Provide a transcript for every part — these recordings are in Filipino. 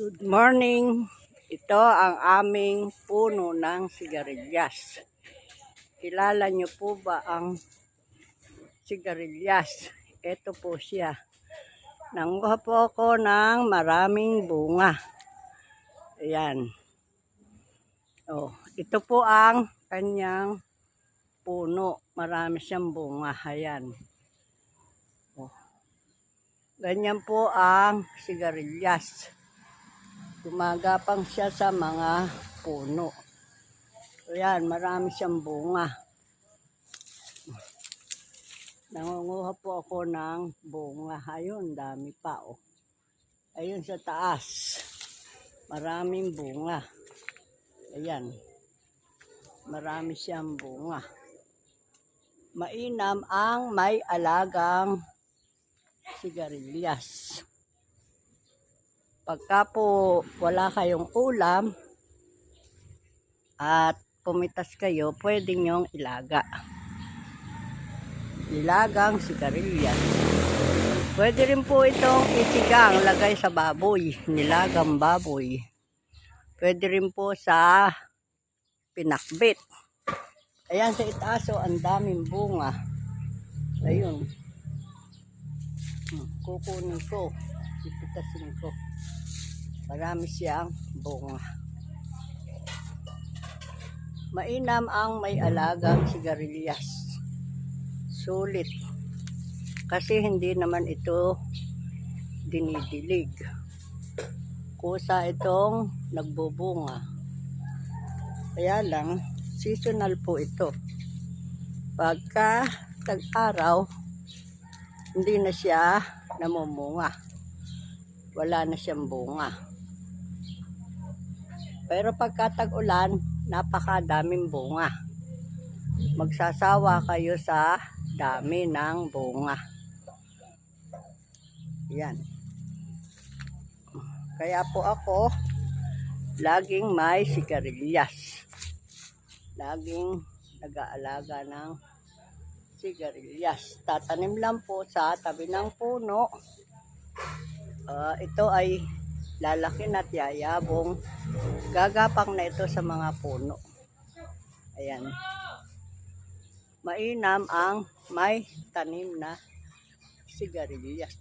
Good morning. Ito ang aming puno ng sigarilyas. Kilala niyo po ba ang sigarilyas? Ito po siya. Nanguha po ako ng maraming bunga. Ayan. Oh, ito po ang kanyang puno. Marami siyang bunga. Ayan. Oh. Ganyan po ang sigarilyas gumagapang siya sa mga puno. So yan, marami siyang bunga. Nangunguha po ako ng bunga. Ayun, dami pa oh. Ayun sa taas. Maraming bunga. Ayan. Marami siyang bunga. Mainam ang may alagang sigarilyas. Pagka po wala kayong ulam at pumitas kayo, pwede nyong ilaga. Ilagang sigarilyas. Pwede rin po itong isigang lagay sa baboy, nilagang baboy. Pwede rin po sa pinakbit. Ayan sa itaas, oh, ang daming bunga. Ayun. Hmm, Kukunin ko. Ipitasin ko. Marami siyang bunga. Mainam ang may alagang sigarilyas. Sulit. Kasi hindi naman ito dinidilig. Kusa itong nagbubunga. Kaya lang, seasonal po ito. Pagka tag-araw, hindi na siya namumunga. Wala na siyang bunga. Pero pagka tag-ulan, napakadaming bunga. Magsasawa kayo sa dami ng bunga. Yan. Kaya po ako, laging may sigarilyas. Laging nag-aalaga ng sigarilyas. Tatanim lang po sa tabi ng puno. Ah, ito ay lalaki na at yayabong. Gagapang na ito sa mga puno. Ayan. Mainam ang may tanim na sigarilyas.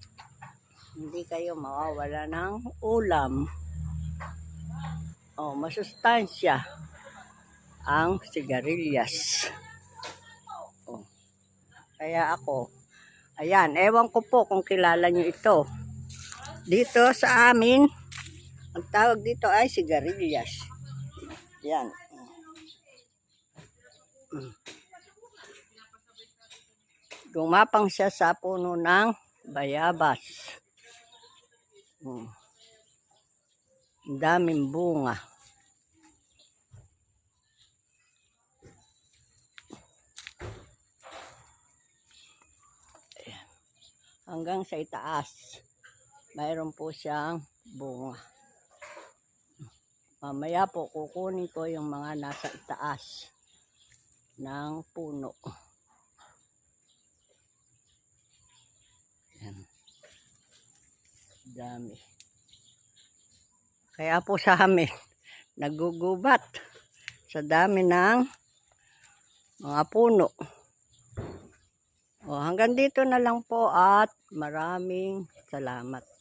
Hindi kayo mawawala ng ulam. Oh, masustansya ang sigarilyas. Oh. Kaya ako, ayan, ewan ko po kung kilala nyo ito. Dito sa amin, ang tawag dito ay sigarilyas. Yan. Gumapang siya sa puno ng bayabas. Mm. Ang daming bunga. Ayan. Hanggang sa itaas, mayroon po siyang bunga. Mamaya po kukunin ko yung mga nasa itaas ng puno. Ayan. Dami. Kaya po sa amin, nagugubat sa dami ng mga puno. O, hanggang dito na lang po at maraming salamat.